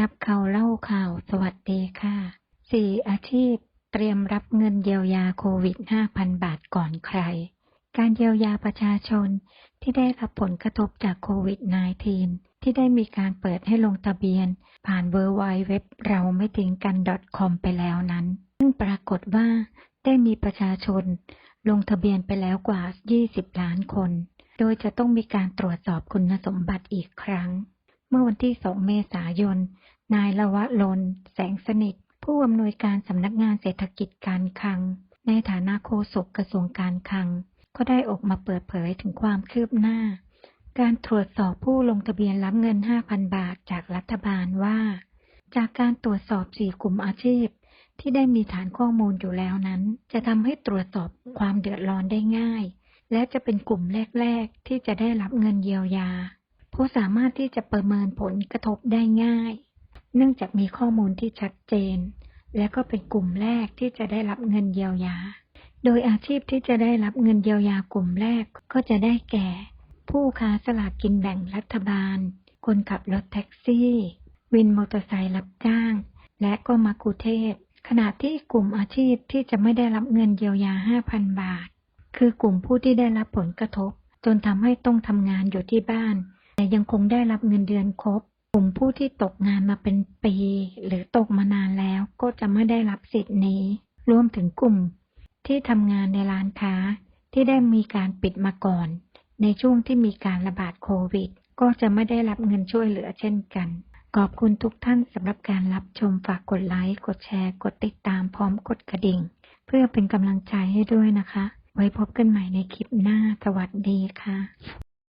จับเข่าเล่าข่าวสวัสดีค่ะสี่อาชีพเตรียมรับเงินเยียวยาโควิด 5,000 บาทก่อนใคร การเยียวยาประชาชนที่ได้รับผลกระทบจากโควิด -19 ที่ได้มีการเปิดให้ลงทะเบียน ผ่านเวอร์ไวเว็บเราไม่ทิ้งกัน .com ไปแล้วนั้น ซึ่งปรากฏว่าได้มีประชาชน ลงทะเบียนไปแล้วกว่า 20 ล้านคน โดยจะต้องมีการตรวจสอบคุณสมบัติอีกครั้ง เมื่อวันที่ 2 เมษายน นายละวะลน แสงสนิท ผู้อำนวยการสำนักงานเศรษฐกิจการคลัง ในฐานะโฆษกกระทรวงการคลัง ก็ได้ออกมาเปิดเผยถึงความคืบหน้า การตรวจสอบผู้ลงทะเบียนรับเงิน 5,000 บาทจากรัฐบาลว่า จากการตรวจสอบ 4 กลุ่มอาชีพ ที่ได้มีฐานข้อมูลอยู่แล้วนั้น จะทำให้ตรวจสอบความเดือดร้อนได้ง่าย และจะเป็นกลุ่มแรก ๆ ที่จะได้รับเงินเยียวยา เพราสามารถที่จะประเมินผลกระทบได้ง่าย เนื่องจากมีข้อมูลที่ชัดเจน และก็เป็นกลุ่มแรกที่จะได้รับเงินเยียวยา โดยอาชีพที่จะได้รับเงินเยียวยากลุ่มแรกก็จะได้แก่ ผู้ค้าสลากกินแบ่งรัฐบาล คนขับรถแท็กซี่ วินมอเตอร์ไซค์รับจ้าง และก็มักุเทศ ขณะที่กลุ่มอาชีพที่จะไม่ได้รับเงินเยียวยา 5,000 บาท คือกลุ่มผู้ที่ได้รับผลกระทบ จนทำให้ต้องทำงานอยู่ที่บ้าน แต่ยังคงได้รับเงินเดือนครบ กลุ่มผู้ที่ตกงานมาเป็นปี หรือตกมานานแล้วก็จะไม่ได้รับสิทธิ์นี้ รวมถึงกลุ่มที่ทำงานในร้านค้าที่ได้มีการปิดมาก่อน ในช่วงที่มีการระบาดโควิด ก็จะไม่ได้รับเงินช่วยเหลือเช่นกัน ขอบคุณทุกท่านสำหรับการรับชมฝากกดไลค์ กดแชร์ กดติดตามพร้อมกดกระดิ่ง เพื่อเป็นกำลังใจให้ด้วยนะคะ ไว้พบกันใหม่ในคลิปหน้า สวัสดีค่ะ